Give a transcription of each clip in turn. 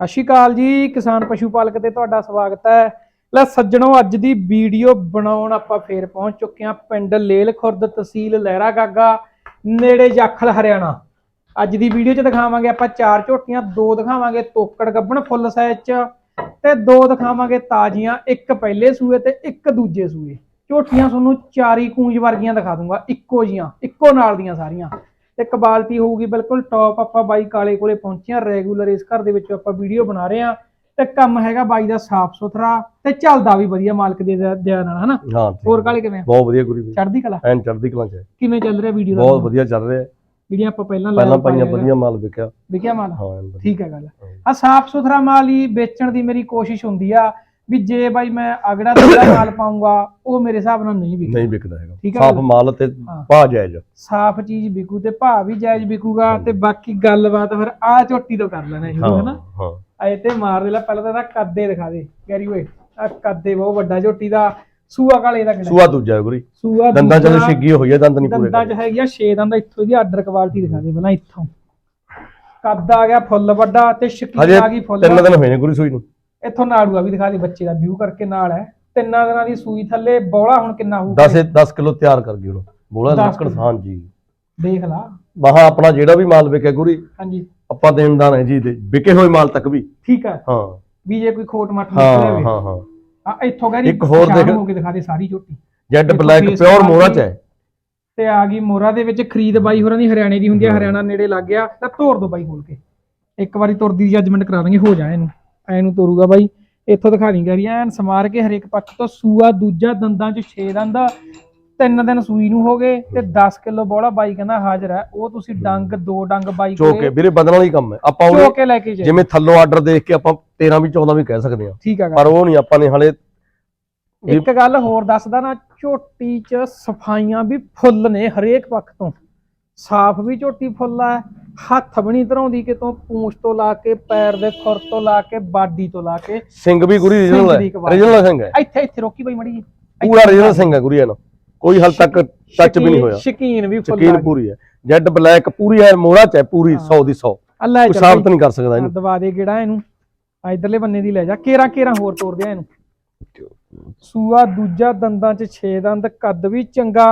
ਸਤਿ ਸ਼੍ਰੀ ਅਕਾਲ ਜੀ, ਕਿਸਾਨ ਪਸ਼ੂ ਪਾਲਕ ਤੇ ਤੁਹਾਡਾ ਸਵਾਗਤ ਹੈ। ਲੈ ਸੱਜਣੋ, ਅੱਜ ਦੀ ਵੀਡੀਓ ਬਣਾਉਣ ਆਪਾਂ ਫੇਰ ਪਹੁੰਚ ਚੁੱਕੇ ਹਾਂ ਪਿੰਡ ਲੇਲ ਖੁਰਦ ਤਹਿਸੀਲ ਲਹਿਰਾ ਗਾਗਾ, ਨੇੜੇ ਜਾਖਲ ਹਰਿਆਣਾ। ਅੱਜ ਦੀ ਵੀਡੀਓ 'ਚ ਦਿਖਾਵਾਂਗੇ ਆਪਾਂ ਚਾਰ ਝੋਟੀਆਂ, ਦੋ ਦਿਖਾਵਾਂਗੇ ਤੋਕੜ ਗੱਬਣ ਫੁੱਲ ਸਾਈਜ਼ 'ਚ ਤੇ ਦੋ ਦਿਖਾਵਾਂਗੇ ਤਾਜ਼ੀਆਂ, ਇੱਕ ਪਹਿਲੇ ਸੂਏ ਤੇ ਇੱਕ ਦੂਜੇ ਸੂਏ। ਝੋਟੀਆਂ ਤੁਹਾਨੂੰ ਚਾਰੀ ਕੂੰਜ ਵਰਗੀਆਂ ਦਿਖਾ ਦੂੰਗਾ, ਇੱਕੋ ਜੀਆਂ, ਇੱਕੋ ਨਾਲ ਦੀਆਂ ਸਾਰੀਆਂ। ਤੇ ਕੁਆਲਿਟੀ ਹੋਊਗੀ ਬਿਲਕੁਲ ਟੌਪ ਆਪਾਂ ਬਾਈ ਕਾਲੇ ਕੋਲੇ ਪਹੁੰਚੇ ਆ ਰੈਗੂਲਰ ਇਸ ਘਰ ਦੇ ਵਿੱਚ ਆਪਾਂ ਵੀਡੀਓ ਬਣਾ ਰਹੇ ਆ ਤੇ ਕੰਮ ਹੈਗਾ ਬਾਈ ਦਾ ਸਾਫ਼ ਸੁਥਰਾ ਤੇ ਚੱਲਦਾ ਵੀ ਵਧੀਆ ਮਾਲਕ ਦੇ ਦਿਆ ਨਾਲ ਹਨਾ ਹੋਰ। ਕਾਲੇ ਕਿਵੇਂ? ਬਹੁਤ ਵਧੀਆ ਗੁਰੀ ਵੀ ਚੜ੍ਹਦੀ ਕਲਾ ਐਨ ਚੜ੍ਹਦੀ ਕਲਾਂ ਚ। ਕਿਵੇਂ ਚੱਲ ਰਿਹਾ ਵੀਡੀਓ ਦਾ ਬਹੁਤ ਵਧੀਆ ਚੱਲ ਰਿਹਾ। ਜਿਹੜੀਆਂ ਆਪਾਂ ਪਹਿਲਾਂ ਪਹਿਲਾਂ ਪਾਈਆਂ ਵਧੀਆ ਮਾਲ ਵਿਕਿਆ ਵਿਕਿਆ ਮਾਲ ਹਾਂ। ਠੀਕ ਹੈ ਗੱਲ ਆ ਸਾਫ਼ ਸੁਥਰਾ ਮਾਲ ਹੀ ਵੇਚਣ ਦੀ ਮੇਰੀ ਕੋਸ਼ਿਸ਼ ਹੁੰਦੀ ਆ ਵੀ ਜੇ ਬਾਈ ਮੈਂ ਅਗੜਾ ਦੂਜਾ ਮਾਲ ਪਾਉਂਗਾ ਉਹ ਮੇਰੇ ਹਿਸਾਬ ਨਾਲ ਨਹੀਂ ਵਿਕਦਾ। ਨਹੀਂ ਵਿਕਦਾ ਹੈਗਾ। ਠੀਕ ਹੈ ਸਾਫ਼। ਮਾਲ ਤੇ ਹਾਂ। ਭਾਅ ਜਾਇਜ਼ ਸਾਫ਼ ਚੀਜ਼ ਵਿਕੂ ਤੇ ਭਾਅ ਵੀ ਜਾਇਜ਼ ਵਿਕੂਗਾ ਤੇ ਬਾਕੀ ਗੱਲਬਾਤ ਫਿਰ ਆ ਝੋਟੀ ਤੋਂ ਕਰ ਲੈਣਾ ਸ਼ੁਰੂ ਹਾਂ ਹਨਾ? ਹਾਂ। ਅਜੇ ਤੇ ਮਾਰ ਦੇ ਲੈ ਪਹਿਲਾਂ ਤਾਂ ਇਹਦਾ ਕੱਦੇ ਦਿਖਾ ਦੇ ਗੈਰੀ ਓਏ। ਆ ਕੱਦੇ ਬਹੁਤ ਵੱਡਾ ਝੋਟੀ ਦਾ ਸੂਆ ਕਾਲੇ ਦਾ ਕਿਹੜਾ? ਸੂਆ ਦੂਜਾ ਹੈ ਗੁਰੀ ਸੂਆ ਦੰਦਾਂ ਚ ਦੂਜਾ, ਛਿੱਗੀ ਹੋਈ ਹੈ ਦੰਦ ਨਹੀਂ ਪੂਰੇ ਦੰਦਾਂ ਚ ਹੈਗੀ ਆ 6 ਦੰਦ ਇੱਥੋਂ ਦੀ ਆਰਡਰ ਕੁਆਲਿਟੀ ਦਿਖਾ ਦੇ ਪਹਿਲਾਂ ਇੱਥੋਂ। ਕੱਦ ਆ ਗਿਆ ਫੁੱਲ ਵੱਡਾ ਤੇ ਸ਼ਕੀਨ ਹਜੇ ਆ ਗਈ ਫੁੱਲ। ਤਿੰਨ ਦਿਨ ਹੋਏ ਨੇ ਗੁਰੀ ਸੂਈ ਨੂੰ। ਇੱਥੋਂ ਨਾੜੂਆ ਵੀ ਦਿਖਾ ਦੇ ਬੱਚੇ ਦਾ ਵਿਊ ਕਰਕੇ ਨਾਲ ਹੈ। ਤਿੰਨਾਂ ਦਿਨਾਂ ਦੀ ਸੂਈ ਥੱਲੇ ਬੌਲਾ ਹੁਣ ਕਿੰਨਾ ਹੋਊਗਾ 10 10 ਕਿਲੋ ਤਿਆਰ ਕਰ ਗਈ ਉਹਨੂੰ ਬੋਲਾ ਦਸ ਲੱਕੜ ਕਿੱਲੋ। ਹਾਂ ਜੀ ਦੇਖ ਲਾ। ਵਾਹਾਂ ਆਪਣਾ ਜਿਹੜਾ ਵੀ ਮਾਲ ਵਿਕਿਆ ਗੁਰੀ ਹਾਂਜੀ। ਆਪਾਂ ਦੇਣਦਾਰ ਹੈ ਜੀ ਦੇ ਵਿਕੇ ਹੋਏ ਮਾਲ ਤੱਕ ਵੀ। ਠੀਕ ਹੈ ਹਾਂ। ਵੀ ਜੇ ਕੋਈ ਖੋਟ ਹਾਂ ਨਿਕਲਿਆ ਹੋਵੇ ਹਾਂ ਹਾਂ। ਆ ਇੱਥੋਂ ਕਹਿੰਦੀ ਇੱਕ ਹੋਰ ਦੇਖ- ਹੋ ਕੇ ਦਿਖਾ ਦੇ ਸਾਰੀ ਝੋਟੀ। ਜੈਡ ਬਲੈਕ ਪਿਓਰ ਮੋਹਰਾ ਚ ਹੈ। ਤੇ ਆ ਗਈ ਮੋਰਾ ਦੇ ਵਿੱਚ ਖਰੀਦ ਬਾਈ ਹੋਰਾਂ ਦੀ ਹਰਿਆਣੇ ਦੀ ਹੁੰਦੀ ਹਮ। ਹਰਿਆਣਾ ਨੇੜੇ ਲੱਗ ਗਿਆ। ਤਾਂ ਤੋਰ ਦੋ ਬਾਈ ਖੋਲ ਕੇ। ਇੱਕ ਵਾਰੀ ਤੁਰਦੀ ਦੀ ਜੱਜਮੈਂਟ ਕਰਾ ਦਾਂਗੇ ਹੋ ਜਾ ਇਹਨੂੰ। ਐ ਨੂੰ ਤੋਰੂਗਾ ਬਾਈ। ਇੱਥੋਂ ਦਿਖਾ ਨਹੀਂ ਗਰੀ ਐਨ ਸਮਾਰ ਕੇ ਹਰੇਕ ਪੱਖ ਤੋਂ ਸੂਆ ਦੂਜਾ ਦੰਦਾਂ ਚ 6 ਦੰਦ ਆ, ਤਿੰਨ ਦਿਨ ਸੂਈ ਨੂੰ ਹੋ ਗਏ ਤੇ 10 ਕਿਲੋ ਬੋਲਾ ਬਾਈ ਕਹਿੰਦਾ ਹਾਜ਼ਰ ਹੈ। ਉਹ ਤੁਸੀਂ ਡੰਗ ਦੋ ਡੰਗ ਬਾਈ ਚੋਕੇ ਵੀਰੇ ਬਦਲਣ ਵਾਲੀ ਕੰਮ ਹੈ। ਆਪਾਂ ਚੋ ਉਹਨੇ ਕੇ ਲੈ ਕੇ ਜਾਓ ਜਿਵੇਂ ਥੱਲੋਂ ਆਰਡਰ ਦੇਖ ਕੇ ਆਪਾਂ 13 ਵੀ 14 ਵੀ ਕਹਿ ਸਕਦੇ ਹਾਂ। ਠੀਕ ਆ ਗੱਲ। ਪਰ ਉਹ ਨਹੀਂ ਆਪਾਂ ਨੇ ਹਲੇ ਇੱਕ ਗੱਲ ਹੋਰ ਦੱਸਦਾ ਨਾ ਝੋਟੀ 'ਚ ਸਫਾਈਆਂ ਵੀ ਫੁੱਲ ਨੇ ਹਰੇਕ ਪੱਖ ਤੋਂ। ਸਾਫ਼ ਵੀ ਝੋਟੀ ਫੁੱਲ ਆ ਹੱਥ ਵੀ ਨਹੀਂ ਧਰਾਉਂਦੀ ਕਿਤੋਂ ਪੂੰਛ ਤੋਂ ਲਾ ਕੇ ਪੈਰ ਦੇ ਖੁਰ ਤੋਂ ਲਾ ਕੇ ਬਾਡੀ ਤੋਂ ਲਾ ਕੇ। ਸਿੰਘ ਵੀ ਗੁਰੀ ਰੀਜਨਲ ਹੈ। ਰੀਜਨਲ ਸਿੰਘ ਹੈ। ਇੱਥੇ ਇੱਥੇ ਰੋਕੀ ਬਈ ਮੜੀ ਪੂਰਾ ਰੀਜਨਲ ਸਿੰਘ ਹੈ ਗੁਰੀ ਇਹਨੂੰ ਕੋਈ ਹਲ ਤੱਕ ਟੱਚ ਵੀ ਨਹੀਂ ਹੋਇਆ। ਸ਼ਕੀਨ ਵੀ ਫੁੱਲ ਯਕੀਨ ਪੂਰੀ ਹੈ। ਜੈਡ ਬਲੈਕ ਪੂਰੀ ਹੈ ਮੋਹਰਾ ਚ ਹੈ ਪੂਰੀ 100 ਦੀ 100 ਅੱਲਾ ਕੋਈ ਸਾਬਤ ਨਹੀਂ ਕਰ ਸਕਦਾ ਇਹਨੂੰ। ਦਵਾ ਦੇ ਕਿਹੜਾ ਇਹਨੂੰ। ਆ ਇਧਰਲੇ ਬੰਨੇ ਦੀ ਲੈ ਜਾ। ਕੇਰਾ ਕੇਰਾ ਹੋਰ ਤੋੜ ਦਿਆ ਇਹਨੂੰ। ਸੂਆ ਦੂਜਾ ਦੰਦਾਂ 'ਚ 6 ਦੰਦ ਕੱਦ ਵੀ ਚੰਗਾ।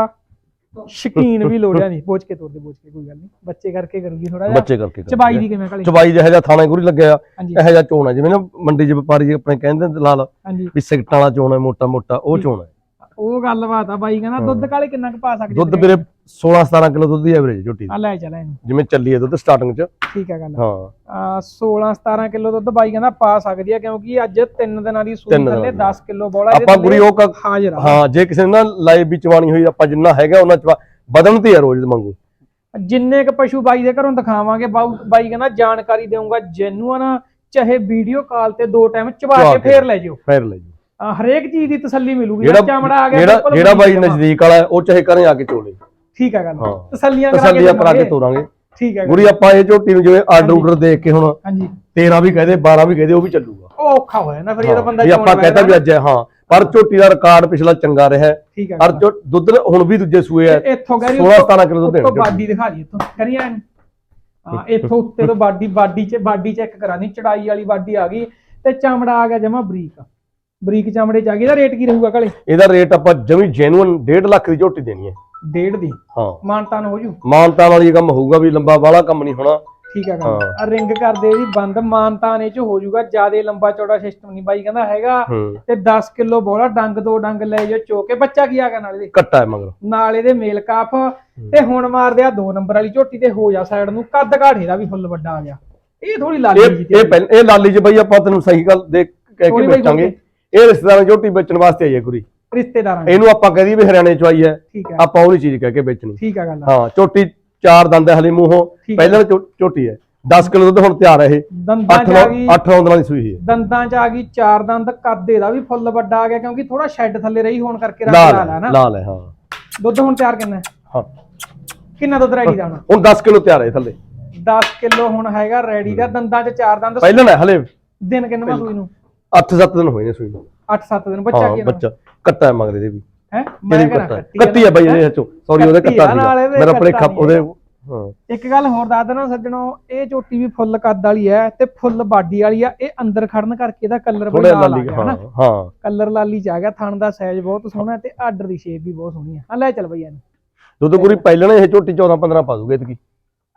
ਸ਼ਕੀਨ ਵੀ ਲੋੜਿਆ ਨਹੀਂ ਬੋਝ ਕੇ ਤੋੜ ਦੇ ਕੇ ਕੋਈ ਗੱਲ ਨਹੀਂ। ਬੱਚੇ ਕਰਕੇ ਕਰੂਗੀ ਥੋੜਾ ਜਿਹਾ। ਬੱਚੇ ਕਰਕੇ ਕਰ ਚਬਾਈ ਦੀ ਕਿਵੇਂ ਕਾਲੀ? ਚਬਾਈ ਜਿਹੋ ਜਿਹਾ ਥਾਣਾ ਗੁਰੀ ਲੱਗਿਆ ਹਾਂਜੀ। ਇਹੋ ਜਿਹਾ ਚੋਣ ਹੈ ਜਿਵੇਂ ਨਾ ਮੰਡੀ 'ਚ ਵਪਾਰੀ ਆਪਣੇ ਕਹਿੰਦੇ ਨੇ ਹਾਂਜੀ। ਵੀ ਸਿਗਟਾਂ ਵਾਲਾ ਚੋਣ ਹੈ ਮੋਟਾ ਮੋਟਾ ਉਹ ਚੋਣ ਹੈ ਉਹ ਗੱਲਬਾਤ ਆ ਬਾਈ ਕਹਿੰਦਾ ਦੁੱਧ ਕਾਲੇ ਕਿੰਨਾ ਕੁ ਪਾ ਸਕਦੇ ਦੁੱਧ ਵੀਰੇ 16 17 ਕਿਲੋ ਦੁੱਧ ਦੀ ਐਵਰੇਜ ਝੋਟੀ ਦੀ। ਆ ਲੈ ਚੱਲ ਇਹਨੂੰ। ਜਿਵੇਂ ਚੱਲੀ ਹੈ ਦੁੱਧ ਸਟਾਰਟਿੰਗ 'ਚ। ਠੀਕ ਆ ਗੱਲ। ਹਾਂ। ਆ 16 17 ਕਿਲੋ ਦੁੱਧ ਬਾਈ ਕਹਿੰਦਾ ਪਾ ਸਕਦੀ ਆ ਕਿਉਂਕਿ ਅੱਜ ਤਿੰਨ ਦਿਨਾਂ ਦੀ ਸੂਈ ਤਿੰਨ ਦਿਨਾਂ ਥੱਲੇ ਦੀ। 10 ਕਿਲੋ ਬੋਲਾ ਆਪਾਂ ਗੁਰੀ ਉਹ ਕ- ਹਾਜ਼ਰ ਆ। ਹਾਂ ਜੇ ਕਿਸੇ ਨੇ ਨਾ ਲਾਈਵ ਵੀ ਚਵਾਣੀ ਹੋਈ ਆਪਾਂ ਜਿੰਨਾ ਹੈਗਾ ਉਹਨਾਂ ਚ ਤੇ ਹੈ ਰੋਜ਼ ਮੰਗੂ ਜਿੰਨੇ ਕ ਪਸ਼ੂ ਬਾਈ ਦੇ ਘਰੋਂ ਦਿਖਾਵਾਂਗੇ ਬਾਊ- ਬਾਈ ਕਹਿੰਦਾ ਜਾਣਕਾਰੀ ਦੇਵਾਂਗਾ ਜੈਨੂਅਨ ਚਾਹੇ ਵੀਡੀਓ ਕਾਲ ਤੇ ਦੋ ਟਾਈਮ ਚਵਾ ਕੇ ਕੇ। ਫੇਰ ਲੈ ਜਿਓ। ਫੇਰ ਲੈ ਜੀ ਆ, ਹਰੇਕ ਚੀਜ਼ ਦੀ ਤਸੱਲੀ ਮਿਲੂਗੀ ਜਿਹੜਾ ਚਮੜਾ ਆ ਗਿਆ ਜਿਹੜਾ ਬਿਲਕੁਲ ਜਿਹੜਾ ਬਾਈ ਵਧੀਆ ਨਜ਼ਦੀਕ ਵਾਲਾ ਹੈ, ਉਹ ਚਾਹੇ ਕਰੇ ਆ ਕੇ ਚੋਲੇ। ਠੀਕ ਆ ਗੱਲ। ਹਾਂ। ਤਸੱਲੀਆਂ ਕਰਾ ਕੇ ਤਸੱਲੀਆਂ ਕਰਾ ਕੇ। ਤੋਰਾਂਗੇ। ਠੀਕ ਆ ਗੱਲ। ਗੁਰੀ ਆਪਾਂ ਇਹ ਝੋਟੀ ਨੂੰ ਜਿਵੇਂ ਆਰਡਰ। ਆਰਡਰ ਦੇਖ ਕੇ ਹੁਣ ਹਾਂਜੀ। 13 ਵੀ ਕਹਦੇ 12 ਵੀ ਕਹਦੇ ਉਹ ਵੀ ਚੱਲੂਗਾ। ਉਹ ਔਖਾ ਹੋਇਆ ਨਾ ਫਿਰ ਇਹ ਤਾਂ ਬੰਦਾ ਵੀ ਆਪਾਂ ਕਹਤਾ ਵੀ ਅੱਜ ਹੈ ਹਾਂ। ਪਰ ਝੋਟੀ ਦਾ ਰਿਕਾਰਡ ਪਿਛਲਾ ਚੰਗਾ ਰਿਹਾ। ਹੈ। ਠੀਕ ਆ। ਜੋ ਦੁੱਧ ਹੁਣ ਵੀ ਦੂਜੇ ਸੂਏ ਹੈ ਇੱਥੋਂ ਕਰੀ 16 17 ਕਿਲੋ ਦੁੱਧ ਦੇਣਗੇ ਬਾਡੀ ਦਿਖਾ ਦੀ ਇੱਥੋਂ। ਇਹਨੂੰ ਹਾਂ ਇੱਥੋਂ ਉੱਤੇ ਤੋਂ ਬਾਡੀ ਬਾਡੀ ਚ ਬਾਡੀ ਚੈੱਕ ਕਰਾਣੀ। ਚੜਾਈ ਵਾਲੀ ਬਾਡੀ ਆ ਗਈ ਤੇ ਚਮੜਾ ਆ ਗਿਆ ਜਮਾ ਬਰੀਕ। ਬਰੀਕ ਚਮੜੇ ਚ ਆ ਗਈ। ਇਹਦਾ ਰੇਟ ਕੀ ਰਹੂਗਾ ਕਲੇ ਇਹਦਾ ਰੇਟ ਆਪਾਂ ਜਮੀ ਜੈਨੂਅਨ 1.5 ਲੱਖ ਦੀ ਝੋਟੀ ਦੇਣੀ ਹੈ। ਡੇਢ ਦੀ। ਹਾਂ। ਮਾਨਤਾਨ ਹੋ ਜੂ। ਮਾਨਤਾ ਵਾਲੀ ਕੰਮ ਹੋਊਗਾ ਵੀ ਲੰਬਾ ਵਾਲਾ ਕੰਮ ਨਹੀਂ ਹੋਣਾ। ਠੀਕ ਆ ਆ ਰਿੰਗ ਕਰਦੇ ਇਹਦੀ ਬੰਦ ਮਾਨਤਾਨ ਇਹ ਚ ਹੋ ਜੂਗਾ ਜਿਆਦੇ ਲੰਬਾ ਚੌੜਾ ਸਿਸਟਮ ਨਹੀਂ ਬਾਈ ਕਹਿੰਦਾ ਹੈਗਾ। ਤੇ 10 ਕਿਲੋ ਬੋਲਾ ਡੰਗ ਦੋ ਡੰਗ ਲੈ ਜਾ ਚੋਕੇ ਬੱਚਾ ਕੀ ਆ ਗਿਆ ਨਾਲ ਇਹਦੇ? ਕੱਟਾ ਹੈ ਮਗਰ। ਨਾਲ ਇਹਦੇ ਮੇਲ ਕਾਫ। ਤੇ ਹੁਣ ਮਾਰਦੇ ਆ ਦੋ ਨੰਬਰ ਵਾਲੀ ਝੋਟੀ ਤੇ ਹੋ ਜਾ ਸਾਈਡ ਨੂੰ। ਕੱਦ ਘਾੜੇ ਦਾ ਵੀ ਫੁੱਲ ਵੱਡਾ ਆ ਗਿਆ। ਇਹ ਥੋੜੀ ਲਾਲੀ ਜੀ ਇਹ ਇਹ ਲਾਲੀ ਚ ਬਈ ਆਪਾਂ ਤੈਨੂੰ ਸਹੀ ਗੱਲ ਦੇਖ ਕਹਿ ਕੇ ਵੇਚਾਂਗੇ। ਇਹ ਰਿਸ਼ਤੇਦਾਰਾਂ ਦੀ ਝੋਟੀ ਵੇਚਣ ਵਾਸਤੇ ਆਈ ਹੈ ਗੁਰੀ ਰਿਸ਼ਤੇਦਾਰਾਂ ਦੇ। ਇਹਨੂੰ ਆਪਾਂ ਕਹਦੀ ਵੀ ਹਰਿਆਣੇ ਚ ਆਈ ਹੈ। ਠੀਕ ਹੈ। ਆਪਾਂ ਉਹਦੀ ਚੀਜ਼ ਕਹਿ ਕੇ ਵੇਚਣੀ। ਠੀਕ ਆ ਗੱਲ। ਹਾਂ ਝੋਟੀ ਚਾਰ ਦੰਦ ਹੈ ਹਲੇ ਮੂੰਹੋਂ। ਹੈ। ਪਹਿਲਾਂ ਝੋਟੀ ਹੈ। 10 ਕਿਲੋ ਦੁੱਧ ਹੁਣ ਤਿਆਰ ਹੈ ਇਹ। ਦੰਦਾਂ 8 ਚ ਆ ਗਈ। 8 9 ਦਿਨਾਂ ਦੀ ਸੂਈ ਹੈ। ਦੰਦਾਂ ਚ ਆ ਗਈ ਚਾਰ ਦੰਦ ਕੱਦ ਇਹਦਾ ਵੀ ਫੁੱਲ ਵੱਡਾ ਆ ਗਿਆ ਕਿਉਂਕਿ ਥੋੜਾ ਸ਼ੈੱਡ ਥੱਲੇ ਰਹੀ ਹੋਣ ਕਰਕੇ ਰੰਗ ਲਾਲ ਹੈ ਹੈ ਨਾ। ਲਾਲ ਹੈ ਹਾਂ। ਦੁੱਧ ਹੁਣ ਤਿਆਰ ਕਿੰਨਾ ਹੈ? ਹਾਂ। ਕਿੰਨਾ ਦੁੱਧ ਰੈਡੀ ਦਾ ਹੁਣ? ਹੁਣ 10 ਕਿਲੋ ਤਿਆਰ ਹੈ ਥੱਲੇ। 10 ਕਿਲੋ ਹੁਣ ਹੈਗਾ ਰੈਡੀ ਦਾ। ਦੰਦਾਂ ਚ ਚਾਰ ਦੰਦ ਪਹਿਲਾਂ ਹਲੇ ਦਿਨ ਕਿੰਨਾ ਸੂਈ ਨੂੰ? 8-7 ਦਿਨ ਹੋਏ ਨੇ ਸੂਈ ਨੂੰ। 8-7 ਦਿਨ ਬੱਚਾ ਹਾਂ ਕੀ ਬੱਚਾ। ਕੱਟਾ ਹੈ ਮਗਰ ਇਹਦੇ ਵੀ ਹੈ ਕੱਟਾ ਹੈ। ਕੱਟੀ ਹੈ ਬਾਈ ਇਹਦੇ ਚੋਂ ਸੌਰੀ ਉਹਦੇ ਕੱਟਾ ਸੀਗਾ। ਮੇਰਾ ਖੱਪ ਉਹਦੇ ਹਾਂ। ਇੱਕ ਗੱਲ ਹੋਰ ਦੱਸ ਦੇਣਾ ਸੱਜਣੋ ਇਹ ਝੋਟੀ ਵੀ ਫੁੱਲ ਕੱਦ ਵਾਲੀ ਹੈ ਤੇ ਫੁੱਲ ਬਾਡੀ ਵਾਲੀ ਆ। ਇਹ ਅੰਦਰ ਖੜਨ ਕਰਕੇ ਇਹਦਾ ਕਲਰ ਬੜਾ ਲਾਲ ਆ ਗਿਆ ਹਾਂ ਹਾਂ। ਕਲਰ ਲਾਲੀ ਚ ਆ ਗਿਆ ਥਣ ਦਾ ਸਾਈਜ਼ ਬਹੁਤ ਸੋਹਣਾ ਤੇ ਆਰਡਰ ਦੀ ਸ਼ੇਪ ਵੀ ਬਹੁਤ ਸੋਹਣੀ ਆ। ਆ ਲੈ ਚੱਲ ਬਈ ਇਹਨੂੰ। ਦੁੱਧ ਗੁਰੀ ਪਹਿਲਾਂ ਇਹ ਝੋਟੀ 14 15 ਪਾ ਦੂਗੇ ਇਤਕੀ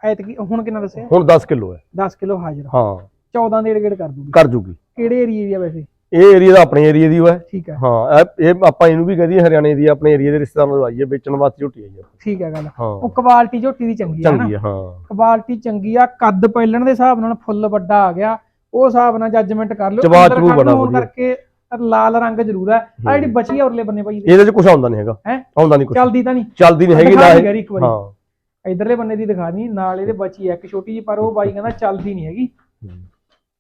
ਐਤਕੀ ਹੁਣ ਕਿੰਨਾ ਦੱਸਿਆ? ਹੁਣ 10 ਕਿਲੋ ਹੈ। 10 ਕਿਲੋ ਹਾਜ਼ਰ। ਹਾਂ। 14 ਦੇ ਏੜ ਕਰ ਦੂਗੀ। ਕਰ ਜੂਗੀ। ਕਿਹੜੇ ਏਰੀਏ ਦੀ ਆ ਵੈਸੇ? ਇਹ ਏਰੀਆ ਦਾ ਆਪਣੇ ਏਰੀਆ ਦੀ ਹੈ। ਠੀਕ ਹੈ। ਹਾਂ ਇਹ- ਇਹ ਆਪਾਂ ਇਹਨੂੰ ਵੀ ਕਹਦੀ ਹਰਿਆਣੇ ਦੀ ਆ, ਆਪਣੇ ਏਰੀਆ ਦੇ ਰਿਸ਼ਤੇਦਾਰਾਂ ਨੂੰ ਆਈ ਹੈ ਵੇਚਣ ਵਾਸਤੇ ਝੋਟੀ ਆਈ ਹੈ ਠੀਕ ਹੈ ਗੱਲ। ਉਹ ਹਾਂ ਕੁਆਲਿਟੀ ਝੋਟੀ ਦੀ ਚੰਗੀ ਆ ਨਾ। ਚੰਗੀ ਹੈ ਹਾਂ। ਕੁਆਲਿਟੀ ਚੰਗੀ ਆ ਕੱਦ ਪਹਿਲਣ ਦੇ ਹਿਸਾਬ ਨਾਲ ਫੁੱਲ ਵੱਡਾ ਆ ਗਿਆ। ਉਹ ਹਿਸਾਬ ਨਾਲ ਜੱਜਮੈਂਟ ਕਰ ਲਿਓ। ਅੰਦਰ ਖੜਨ ਬੜਾ ਹੋਣ ਵਧੀਆ। ਕਰਕੇ ਲਾਲ ਰੰਗ ਜ਼ਰੂਰ ਹੈ। ਆ ਜਿਹੜੀ ਬਚੀ ਆ ਉਰਲੇ ਬੰਨੇ ਬਾਈ ਇਹਦੇ, ਇਹਦੇ ਚ ਕੁਝ ਆਉਂਦਾ ਨਹੀਂ ਹੈਗਾ। ਹੈਂ? ਆਉਂਦਾ ਨਹੀਂ ਕੁਝ ਚੱਲਦੀ ਤਾਂ ਨਹੀਂ। ਚੱਲਦੀ ਨਹੀਂ ਹੈਗੀ ਦਿਖਾ ਨਾ ਦੇ ਇਹ- ਯਾਰ ਇੱਕ ਵਾਰੀ। ਹਾਂ। ਇਧਰਲੇ ਬੰਨੇ ਦੀ ਦਿਖਾ ਦੀ ਨਾਲ ਇਹਦੇ ਬਚੀ ਆ ਇੱਕ ਛੋਟੀ ਜਿਹੀ ਪਰ ਉਹ ਬਾਈ ਕਹਿੰਦਾ ਚੱਲਦੀ ਨਹੀਂ ਹੈਗੀ। ਹਾਂ,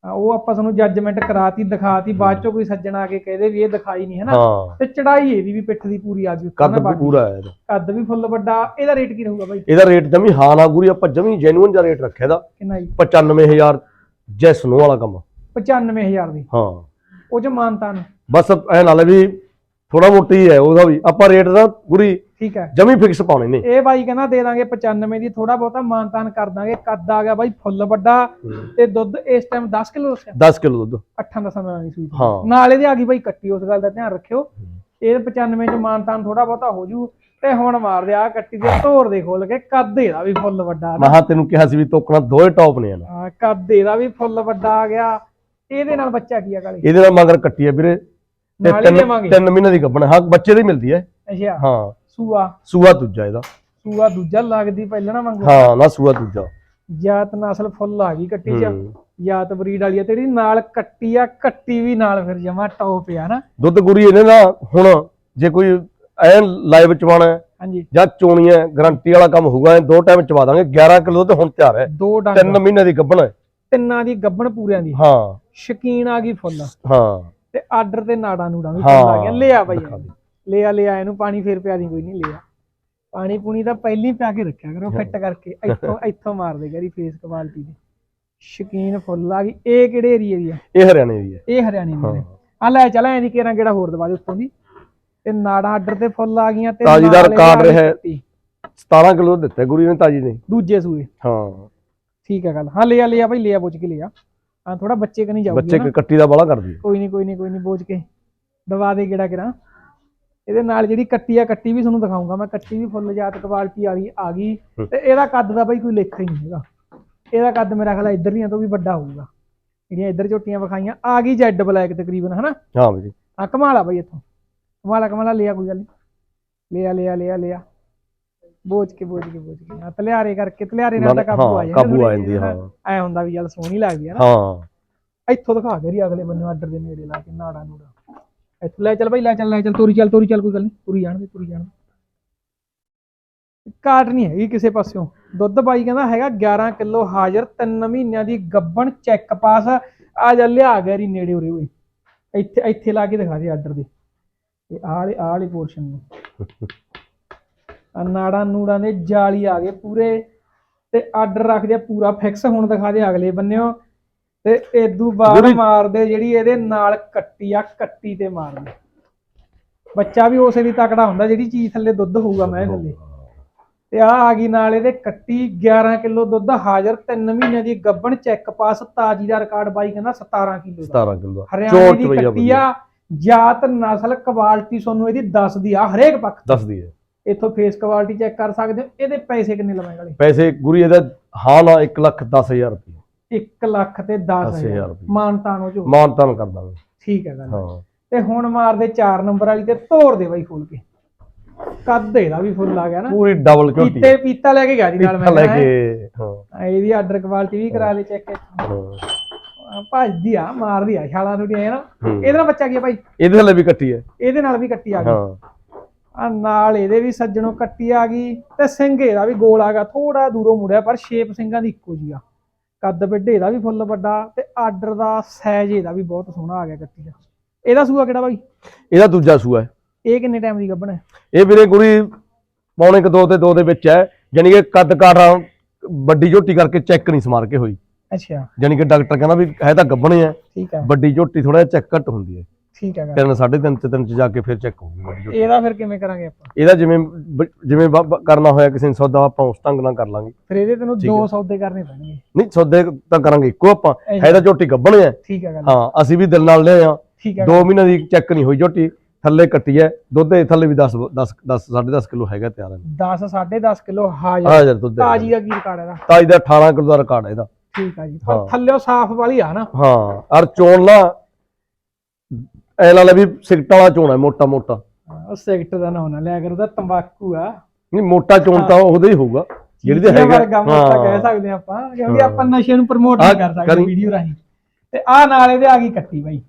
ਉਹ ਆਪਾਂ ਤੁਹਾਨੂੰ ਜੱਜਮੈਂਟ ਕਰਾਤੀ ਦਿਖਾਤੀ ਬਾਅਦ ਚੋਂ ਕੋਈ ਸੱਜਣ ਆ ਕੇ ਕਹਦੇ ਵੀ ਇਹ ਦਿਖਾਈ ਨਹੀਂ ਹੈ ਨਾ ਹਾਂ। ਤੇ ਚੜਾਈ ਇਹਦੀ ਵੀ ਪਿੱਠ ਦੀ ਪੂਰੀ ਆ ਗਈ ਕੱਦ ਬਾਕੀ। ਪੂਰਾ ਹੈ ਇਹਦਾ। ਕੱਦ ਵੀ ਫੁੱਲ ਵੱਡਾ ਇਹਦਾ ਰੇਟ ਕੀ ਰਹੂਗਾ ਬਾਈ? ਇਹਦਾ ਰੇਟ ਜਮੀ ਹਾਂ ਨਾ ਗੁਰੀ ਆਪਾਂ ਜਮੀ ਜੈਨੂਇਨ ਜਿਹਾ ਰੇਟ ਰੱਖਿਆ ਇਹਦਾ। ਕਿੰਨਾ ਜੀ? 95000 ਜੈਸ ਨੂੰ ਵਾਲਾ ਕੰਮ 95000 ਦੀ। ਹਾਂ। ਉਹ ਚ ਮਾਨਤਾ ਨੇ। ਬਸ ਐ ਨਾਲ ਵੀ ਥੋੜਾ ਮੋਟੀ ਹੈ ਉਹਦਾ ਵੀ। ਆਪਾਂ ਰੇਟ ਦਾ ਗੁਰੀ ਠੀਕ ਹੈ। ਜਮੀ ਫਿਕਸ ਪਾਉਣੇ ਨੇ ਇਹ ਬਾਈ ਕਹਿੰਦਾ ਦੇ ਦਾਂਗੇ 95 ਦੀ ਥੋੜਾ ਬਹੁਤਾ ਮਾਨਤਾਨ ਕਰ ਦਾਂਗੇ ਕੱਦ ਆ ਗਿਆ ਬਾਈ ਫੁੱਲ ਵੱਡਾ ਤੇ ਦੁੱਧ ਇਸ ਟਾਈਮ 10 ਕਿਲੋ ਦੱਸਿਆ? 10 ਕਿਲੋ ਦੁੱਧ। ਅੱਠਾਂ ਦਸਾਂ ਦਿਨਾਂ ਦੀ ਸੂਈ ਹਾਂ। ਨਾਲ ਇਹਦੇ ਆ ਗਈ ਬਾਈ ਕੱਟੀ ਉਸ ਗੱਲ ਦਾ ਧਿਆਨ ਰੱਖਿਓ। ਇਹ 95 ਚ ਮਾਨਤਾਨ ਥੋੜਾ ਬਹੁਤਾ ਹੋ ਜੂ ਤੇ ਹੁਣ ਮਾਰਦੇ ਆ ਕੱਟੀ ਦੇ ਧੋਰ ਦੇ ਖੋਲ ਕੇ ਕੱਦ ਇਹਦਾ ਵੀ ਫੁੱਲ ਵੱਡਾ ਮਹਾ ਤੈਨੂੰ ਕਿਹਾ ਸੀ ਵੀ ਤੋਕਣਾ ਦੋਏ ਟੌਪ ਨੇ ਹਾਂ, ਕੱਦ ਇਹਦਾ ਵੀ ਫੁੱਲ ਵੱਡਾ ਆ ਗਿਆ। ਇਹਦੇ ਨਾਲ ਬੱਚਾ ਕੀ ਆ ਕਾਲੀ? ਇਹਦੇ ਨਾਲ ਮਗਰ ਕੱਟੀ ਹੈ ਵੀਰੇ। ਤੇ ਤਿੰਨ ਮਹੀਨੇ ਦੀ ਗੱਭਣ ਹਾਂ ਬੱਚੇ ਦੀ ਮਿਲਦੀ ਹੈ। ਅੱਛਾ। ਹਾਂ। ਸੂਆ। ਸੂਆ ਦੂਜਾ ਇਹਦਾ। ਸੂਆ ਦੂਜਾ ਲੱਗਦੀ ਪਹਿਲਾਂ ਨਾ ਮੰਗੋ ਹਾਂ ਨਾ ਸੂਆ ਦੂਜਾ। ਜਾਤ ਨਸਲ ਫੁੱਲ ਆ ਗਈ ਕੱਟੀ ਚ। ਜਾਤ ਬਰੀਡ ਵਾਲੀ ਆ ਨਾਲ ਕੱਟੀ ਆ ਕੱਟੀ ਵੀ ਨਾਲ ਫਿਰ ਜਮਾ ਟੌਪ ਆ ਨਾ। ਦੁੱਧ ਗੁਰੀ ਇਹਨੇ ਨਾ ਹੁਣ ਜੇ ਕੋਈ ਐਨ ਲਾਈਵ ਚਵਾਣਾ ਹਾਂਜੀ। ਜਾਂ ਚੋਣੀ ਹੈ ਗਾਰੰਟੀ ਵਾਲਾ ਕੰਮ ਹੋਊਗਾ ਦੋ ਟਾਈਮ ਚਵਾ ਦਾਂਗੇ 11 ਕਿਲੋ ਤੇ ਹੁਣ ਤਿਆਰ ਹੈ। ਦੋ ਡੰਗ। ਤਿੰਨ ਮਹੀਨੇ ਦੀ ਗੱਭਣ ਹੈ। ਤਿੰਨਾਂ ਦੀ ਗੱਬਣ ਪੂਰਿਆਂ ਦੀ। ਹਾਂ। ਸ਼ਕੀਨ ਆ ਗਈ ਫੁੱਲ। ਹਾਂ। ਤੇ ਆਰਡਰ ਤੇ ਨਾੜਾਂ ਨੂੜਾਂ ਵੀ ਫੁੱਲ ਆ ਗਿਆ। ਲਿਆ ਬਾਈ। ਲਿਆ ਲਿਆ ਇਹਨੂੰ ਪਾਣੀ ਫੇਰ ਪਿਆ ਦੀ ਕੋਈ ਨਹੀਂ ਲਿਆ ਪਾਣੀ ਪੂਣੀ ਤਾਂ ਪਹਿਲੀ ਪਿਆ ਕੇ ਰੱਖਿਆ ਕਰੋ ਫਿੱਟ ਕਰਕੇ ਇੱਥੋਂ ਇੱਥੋਂ ਮਾਰ ਦੇ ਗਰੀ ਫੇਸ ਕੁਆਲਿਟੀ ਦੀ। ਸ਼ਕੀਨ ਫੁੱਲ ਆ ਗਈ ਇਹ ਕਿਹੜੇ ਏਰੀਏ ਦੀ ਆ? ਇਹ ਹਰਿਆਣੇ ਦੀ ਹੈ ਇਹ ਹਰਿਆਣੇ ਦੀ ਆ। ਲੈ ਚੱਲ ਐਂ ਦੀ ਕਿਹੜਾ ਕਿਹੜਾ ਹੋਰ ਦਵਾ ਦੇ ਉੱਤੋਂ ਦੀ। ਤੇ ਨਾੜਾਂ ਆਰਡਰ ਤੇ ਫੁੱਲ ਆ ਗਈਆਂ ਤੇ ਤਾਜੀ ਦਾ ਨਾਲ ਰਿਕਾਰਡ ਇਹਦੇ ਰਿਹਾ। ਹੈ। ਕੱਟੀ। 17 ਕਿਲੋ ਦਿੱਤਾ ਗੁਰੀ ਨੇ ਤਾਜੀ ਨੇ। ਦੂਜੇ ਸੂਏ। ਹਾਂ। ਠੀਕ ਹੈ ਗੱਲ। ਹਾਂ ਲਿਆ ਲਿਆ ਭਾਈ ਲਿਆ ਬੋਝ ਕੇ ਲਿਆ ਹਾਂ ਥੋੜਾ ਬੱਚੇ ਕਨੀ ਜਾਊਗੀ ਬੱਚੇ ਕੱਟੀ ਦਾ ਬਾਲਾ ਕਰਦੀ ਕੋਈ ਨਹੀਂ ਕੋਈ ਨਹੀਂ ਕੋਈ ਨਹੀਂ ਬੋਝ ਕੇ ਦਵਾ ਦੇ ਕਿਹੜਾ ਕਿਹੜਾ ਇਹਦੇ ਨਾਲ ਜਿਹੜੀ ਕੱਟੀ ਆ ਕੱਟੀ ਵੀ ਤੁਹਾਨੂੰ ਦਿਖਾਉਂਗਾ ਮੈਂ ਕੱਟੀ ਵੀ ਫੁੱਲ ਜਾਤ ਕੁਆਲਿਟੀ ਵਾਲੀ ਆ ਗਈ। ਤੇ ਇਹਦਾ ਕੱਦ ਦਾ ਬਾਈ ਕੋਈ ਲੇਖਾ ਹੀ ਨਹੀਂ ਹੈਗਾ। ਇਹਦਾ ਕੱਦ ਮੇਰਾ ਖਿਆਲ ਇਧਰਲੀਆਂ ਤੋਂ ਵੀ ਵੱਡਾ ਹੋਊਗਾ। ਜਿਹੜੀਆਂ ਇੱਧਰ ਝੋਟੀਆਂ ਵਿਖਾਈਆਂ ਆ ਗਈ ਜੈਡ ਬਲੈਕ ਤਕਰੀਬਨ ਹਨਾ? ਹਾਂ ਵੀਰੇ ਆ ਕਮਾਲਾ ਬਾਈ ਇੱਥੋਂ। ਕਮਾਲਾ ਕਮਾਲਾ ਲਿਆ ਕੋਈ ਗੱਲ ਨਹੀਂ ਲਿਆ ਲਿਆ ਲਿਆ ਲਿਆ। ਬੋਝ ਕੇ ਬੋਝ ਕੇ ਬੋਝ ਕੇ। ਹਾਂ ਤਲਿਆਰੇ ਕਰਕੇ ਤਲਿਆਰੇ ਨਾਲ ਤਾਂ ਕਾਬੂ ਆ ਜਾਂਦਾ ਕਾਬੂ ਆ ਜਾਂਦੀ ਹੈ, ਐ ਹੁੰਦਾ ਵੀ ਚੱਲ ਸੋਹਣੀ ਲੱਗਦੀ ਹੈ ਨਾ। ਹਾਂ। ਇੱਥੋਂ ਦਿਖਾ ਕੇ ਰੀ ਅਗਲੇ ਬੰਨੇ ਆਰਡਰ ਦੇ ਨੇੜੇ ਲਾ ਕੇ ਨਾੜਾ ਨੂੜਾ। ਇੱਥੋਂ ਲੈ ਚੱਲ ਬਈ, ਲੈ ਚੱਲ ਲੈ ਚੱਲ, ਤੋਰੀ ਚੱਲ ਤੋਰੀ ਚੱਲ, ਕੋਈ ਗੱਲ ਨਹੀਂ, ਤੁਰੀ ਜਾਣ ਦੇ ਤੁਰੀ ਕਾਟ ਨਹੀਂ ਹੈਗੀ ਕਿਸੇ ਪਾਸਿਓਂ। ਦੁੱਧ ਬਾਈ ਕਹਿੰਦਾ ਹੈਗਾ 11 ਕਿਲੋ ਹਾਜ਼ਰ 3 ਮਹੀਨਿਆਂ ਦੀ ਗੱਬਣ ਚੈੱਕ ਪਾਸ ਆ ਜਾ, ਲਿਆ ਗਿਆ ਰੀ ਨੇੜੇ ਉਰੇ, ਓਏ। ਇੱਥੇ ਇੱਥੇ ਲਾ ਕੇ ਦਿਖਾ ਦੇ ਆਰਡਰ ਦੇ। ਇਹ ਆਹ ਵਾਲੇ ਪੋਰਸ਼ਨ ਨੂੰ। ਆ ਨਾੜਾਂ ਨੂੜਾਂ ਦੇ ਜਾਲੀ ਆ ਗਏ ਪੂਰੇ। ਤੇ ਆਰਡਰ ਰੱਖਦੇ ਆ, ਪੂਰਾ ਫਿਕਸ ਹੁਣ ਦਿਖਾ ਦੇ ਅਗਲੇ ਬੰਨਿਓ। ਤੇ ਏਦੂ ਜਿਹੜੀ- ਮਾਰਦੇ ਜਿਹੜੀ ਇਹਦੇ ਨਾਲ ਕੱਟੀ ਆ ਕੱਟੀ ਤੇ ਮਾਰਦੇ ਬੱਚਾ ਵੀ ਉਸੇ ਦੀ ਤਕੜਾ ਹੁੰਦਾ ਜਿਹੜੀ ਚੀਜ਼ ਥੱਲੇ ਦੁੱਧ ਹੋਊਗਾ ਮੈਂ ਥੱਲੇ ਤੇ ਆ ਆ ਗਈ ਨਾਲ ਇਹਦੇ ਕੱਟੀ 11 ਕਿਲੋ ਦੁੱਧ ਹਾਜ਼ਰ 3 ਮਹੀਨਿਆਂ ਦੀ ਗੱਬਣ ਚੈੱਕ ਪਾਸ ਤਾਜੀ ਦਾ ਰਿਕਾਰਡ ਬਾਈ ਕਹਿੰਦਾ 17 ਕਿਲੋ ਦਾ। 17 ਕਿਲੋ ਦਾ। ਹਰਿਆਣੇ ਦੀ ਕੱਟੀ ਆ ਜਾਤ ਨਸਲ ਕੁਆਲਿਟੀ ਤੁਹਾਨੂੰ ਇਹਦੀ ਦੱਸਦੀ ਆ ਹਰੇਕ ਪੱਖ ਦੱਸਦੀ ਹੈ ਇੱਥੋਂ ਫੇਸ ਕੁਆਲਿਟੀ ਚੈੱਕ ਕਰ ਸਕਦੇ ਹੋ ਇਹਦੇ ਪੈਸੇ ਕਿੰਨੇ ਲਵਾਂਗੇ ਵਾਲੇ ਪੈਸੇ ਗੁਰੀ ਇਹਦਾ ਹਾਂ ਨਾ 1 ਲੱਖ 10000 ਰੁਪਏ 1 ਲੱਖ ਤੇ 10000 10000 ਰੁਪਏ। ਮਾਨਤਾਨੋ ਜੋ ਮਾਨਤਾਨ ਕਰ ਦਾਂਗੇ। ਠੀਕ ਹੈ ਗੱਲ ਹਾਂ। ਤੇ ਹੁਣ ਮਾਰਦੇ 4 ਨੰਬਰ ਵਾਲੀ ਤੇ ਤੋੜ ਦੇ ਬਾਈ ਖੋਲ ਕੇ ਕੱਦ ਇਹਦਾ ਵੀ ਫੁੱਲ ਆ ਗਿਆ ਨਾ। ਪੂਰੀ ਡਬਲ ਝੋਟੀ। ਪੀਤੇ ਪੀਤਾ ਲੈ ਕੇ ਗਿਆ ਜੀ ਨਾਲ ਮੈਂ ਲੈ ਹੈਂ। ਕੇ ਹਾਂ। ਇਹਦੀ ਆਰਡਰ ਕੁਆਲਿਟੀ ਵੀ ਕਰਾ ਲਈ ਚੈੱਕ ਹਾਂ। ਭੱਜਦੀ ਆ ਮਾਰਦੀ ਆ ਛਾਲਾ ਥੋੜੀ ਆ ਨਾ। ਹੂੰ। ਇਹਦੇ ਨਾਲ ਬੱਚਾ ਕੀ ਆ ਭਾਈ ਇਹਦੇ ਥੱਲੇ ਵੀ ਕੱਟੀ ਹੈ ਇਹਦੇ ਨਾਲ ਵੀ ਕੱਟੀ ਆ ਗਈ। ਹਾਂ। ਆ ਨਾਲ ਇਹਦੇ ਵੀ ਸੱਜਣੋਂ ਕੱਟੀ ਆ ਗਈ ਤੇ ਸਿੰਘ ਇਹਦਾ ਵੀ ਗੋਲ ਆ ਗਿਆ। ਥੋੜਾ ਦੂਰੋਂ ਮੁੜਿਆ ਪਰ ਸ਼ੇਪ ਸਿੰਘਾਂ ਦੀ ਇੱਕੋ ਜੀ ਆ। ਕੱਦ ਵੱਡੇ ਇਹਦਾ ਵੀ ਫੁੱਲ ਵੱਡਾ ਤੇ ਆਰਡਰ ਦਾ ਸਾਈਜ਼ ਇਹਦਾ ਵੀ ਬਹੁਤ ਸੋਹਣਾ ਆ ਗਿਆ ਕੱਟੀ ਦਾ। ਇਹਦਾ ਸੂਆ ਕਿਹੜਾ ਭਾਈ ਇਹਦਾ ਦੂਜਾ ਸੂਆ ਹੈ। ਇਹ ਕਿੰਨੇ ਟਾਈਮ ਦੀ ਗੱਭਣ ਹੈ? ਇਹ ਵੀਰੇ ਗੁਰੀ ਪੌਣੇ ਕ ਦੋ ਤੇ ਦੋ ਦੇ ਵਿੱਚ ਹੈ। ਜਾਨੀ ਕਿ ਕੱਦ ਕਾਠਾ ਵੱਡੀ ਝੋਟੀ ਕਰਕੇ ਚੈੱਕ ਨਹੀਂ ਸਮਾਰ ਕੇ ਹੋਈ। ਅੱਛਾ। ਜਾਨੀ ਕਿ ਡਾਕਟਰ ਕਹਿੰਦਾ ਵੀ ਹੈ ਤਾਂ ਗੱਭਣੇ ਹੈ ਠੀਕ ਹੈ। ਵੱਡੀ ਝੋਟੀ ਥੋੜਾ ਚੈੱਕ ਘੱਟ ਹੁੰਦੀ ਹੈ। ਠੀਕ ਹੈਗਾ। ਤਿੰਨ ਸਾਢੇ ਤਿੰਨ ਤੇ ਤਿੰਨ ਚ ਜਾ ਕੇ ਫਿਰ ਚੈੱਕ ਹੋਊਗੀ ਇਹਦਾ ਫਿਰ ਕਿਵੇਂ ਕਰਾਂਗੇ ਆਪਾਂ? ਇਹਦਾ ਜਿਵੇਂ ਬ- ਜਿਵੇਂ ਬ- ਕਰਨਾ ਹੋਇਆ ਕਿਸੇ ਨੇ ਸੌਦਾ ਆਪਾਂ ਉਸ ਢੰਗ ਨਾਲ ਕਰ ਲਾਂਗੇ। ਫਿਰ ਇਹਦੇ ਤੈਨੂੰ ਠੀਕ ਦੋ ਹੈ। ਸੌਦੇ ਕਰਨੇ ਪੈਣਗੇ। ਨਹੀਂ ਸੌਦੇ ਤਾਂ ਕਰਾਂਗੇ ਇੱਕੋ ਆਪਾਂ। ਹੈ ਤਾਂ ਝੋਟੀ ਗੱਬਣੇ ਆ। ਠੀਕ ਹੈ ਗੱਲ ਹਾਂ ਅਸੀਂ ਵੀ ਦਿਲ ਨਾਲ ਲਏ ਆ। ਠੀਕ ਹੈ ਦੋ ਮਹੀਨੇ ਦੀ ਚੈੱਕ ਨਹੀਂ ਹੋਈ ਝੋਟੀ। ਥੱਲੇ ਕੱਟੀ ਹੈ। ਦੁੱਧ ਦੇ ਥੱਲੇ ਵੀ 10 10 10 10.5 ਕਿਲੋ ਹੈਗਾ ਤਿਆਰ ਹੈ। 10 10.5 ਕਿਲੋ ਹਾਜ਼ਰ। ਹਾਜ਼ਰ ਦੁੱਧ ਹੈ। ਤਾਜੀ ਦਾ ਕੀ ਰਿਕਾਰਡ ਇਹਦਾ? ਤਾਜੀ ਦਾ 18 ਕਿਲੋ ਦਾ ਰਿਕਾਰਡ ਹੈ ਇਹਦਾ। ਠੀਕ ਆ ਜੀ। ਪਰ। ਥੱਲੇ ਸਾਫ਼ ਵਾਲੀ ਆ ਨਾ। ਹਾਂ। ਔਰ ਚੋਣ ਨਾ ਐ ਲਾ ਲੈ ਵੀ ਸਿਗਟ ਵਾਲਾ ਚੋਣ ਮੋਟਾ ਮੋਟਾ। ਉਹ ਸੈਕਟ ਦਾ ਨਾਂ ਨਾ ਲਿਆ ਕਰ ਉਹਦਾ ਤੰਬਾਕੂ ਆ। ਨਹੀਂ ਮੋਟਾ ਚੋਣ ਤਾਂ ਉਹਦਾ ਹੀ ਹੋਊਗਾ। ਜਿਹੜੀ ਤੇ ਚੀਜ਼ੀਆਂ ਹੈਗਾ ਵਰਗਾ ਮੋਟਾ ਕਹਿ ਸਕਦੇ ਆਪਾਂ ਕਿਉਂਕਿ। ਆਪਾਂ ਨਸ਼ੇ ਨੂੰ ਪ੍ਰਮੋਟ ਨਹੀਂ ਕਰ ਸਕਦੇ। ਵੀਡੀਓ ਰਾਹੀਂ। ਤੇ ਆ ਨਾਲ ਇਹਦੇ ਆ ਗਈ ਕੱਟੀ ਬਾਈ।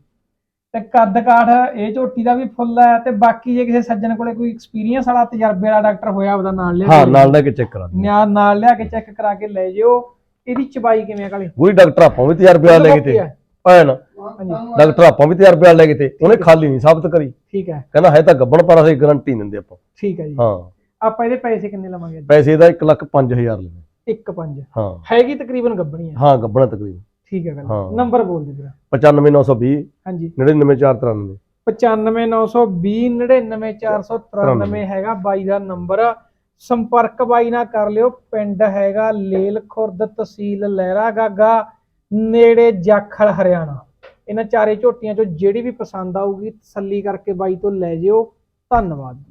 ਤੇ ਕੱਦ ਕਾਠ ਇਹ ਝੋਟੀ ਦਾ ਵੀ ਫੁੱਲ ਹੈ ਤੇ ਬਾਕੀ ਜੇ ਕਿਸੇ ਸੱਜਣ ਕੋਲੇ ਕੋਈ ਐਕਸਪੀਰੀਅੰਸ ਵਾਲਾ ਤਜਰਬੇ ਵਾਲਾ ਡਾਕਟਰ ਹੋਇਆ ਉਹਦਾ ਨਾਲ ਲਿਆ ਹਾਂ ਨਾਲ ਲੈ ਕੇ ਚੈੱਕ ਕਰਾ ਦੇ ਨਿਆ ਨਾਲ ਲਿਆ ਕੇ ਚੈੱਕ ਕਰਾ ਕੇ ਲੈ ਜਿਓ। ਇਹਦੀ ਚਬਾਈ ਕਿਵੇਂ ਆ ਕਾਲੀ? ਪੂਰੀ ਡਾਕਟਰ ਆਪਾਂ ਵੀ ਤਜਰਬੇ ਵਾਲਾ ਲੈ ਗਏ ਤੇ ਭੈਣ ਡਾਕਟਰ ਆਪਾਂ ਵੀ ਤਜਰਬੇ ਵਾਲਾ ਲੈ ਗਏ ਤੇ ਉਹਨੇ ਖਾਲੀ ਨਹੀਂ ਸਾਬਤ ਕਰੀ। ਠੀਕ ਹੈ। ਕਹਿੰਦਾ ਹੈ ਤਾਂ ਗੱਬਣ ਪਰ ਅਸੀਂ ਗਾਰੰਟੀ ਦਿੰਦੇ ਆਪਾਂ। ਠੀਕ ਹੈ ਜੀ। ਹਾਂ। ਆਪਾਂ ਇਹਦੇ ਪੈਸੇ ਕਿੰਨੇ ਲਵਾਂਗੇ ਪੈਸੇ ਦਾ 1 ਲੱਖ 5000 ਲੈਣੇ। 1 5 ਹਾਂ। ਹੈਗੀ ਤਕਰੀਬਨ ਗੱਬਣੀ ਹੈ। ਹਾਂ ਗੱਬਣਾ ਤਕਰੀਬਨ। ਠੀਕ ਹੈ ਗੱਲ। ਹਾਂ। ਨੰਬਰ ਬੋਲ ਦੇ ਜਰਾ। 95920 ਹਾਂਜੀ। 99493 95920 99493 ਹੈਗਾ ਬਾਈ ਦਾ ਨੰਬਰ। ਸੰਪਰਕ ਬਾਈ ਨਾਲ ਕਰ ਲਿਓ। ਪਿੰਡ ਹੈਗਾ ਲੇਲ ਖੁਰਦ ਤਹਿਸੀਲ ਲਹਿਰਾ ਗਾਗਾ ਨੇੜੇ ਜਾਖਲ ਹਰਿਆਣਾ। ਇਹਨਾਂ ਚਾਰੇ ਝੋਟੀਆਂ ਚੋਂ ਜਿਹੜੀ ਵੀ ਪਸੰਦ ਆਊਗੀ ਤਸੱਲੀ ਕਰਕੇ ਬਾਈ ਤੋਂ ਲੈ ਜਿਓ। ਧੰਨਵਾਦ।